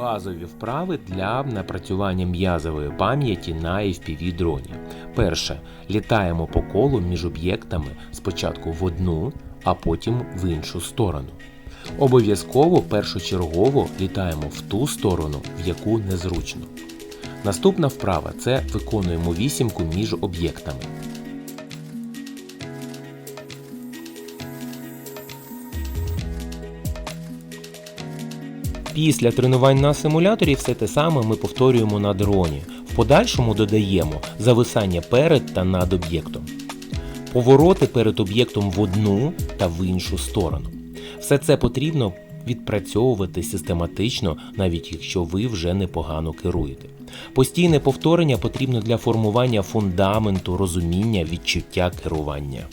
Базові вправи для напрацювання м'язової пам'яті на FPV дроні. Перше. Літаємо по колу між об'єктами спочатку в одну, а потім в іншу сторону. Обов'язково першочергово літаємо в ту сторону, в яку незручно. Наступна вправа це виконуємо вісімку між об'єктами. Після тренувань на симуляторі все те саме ми повторюємо на дроні. В подальшому додаємо зависання перед та над об'єктом, повороти перед об'єктом в одну та в іншу сторону. Все це потрібно відпрацьовувати систематично, навіть якщо ви вже непогано керуєте. Постійне повторення потрібно для формування фундаменту розуміння відчуття керування.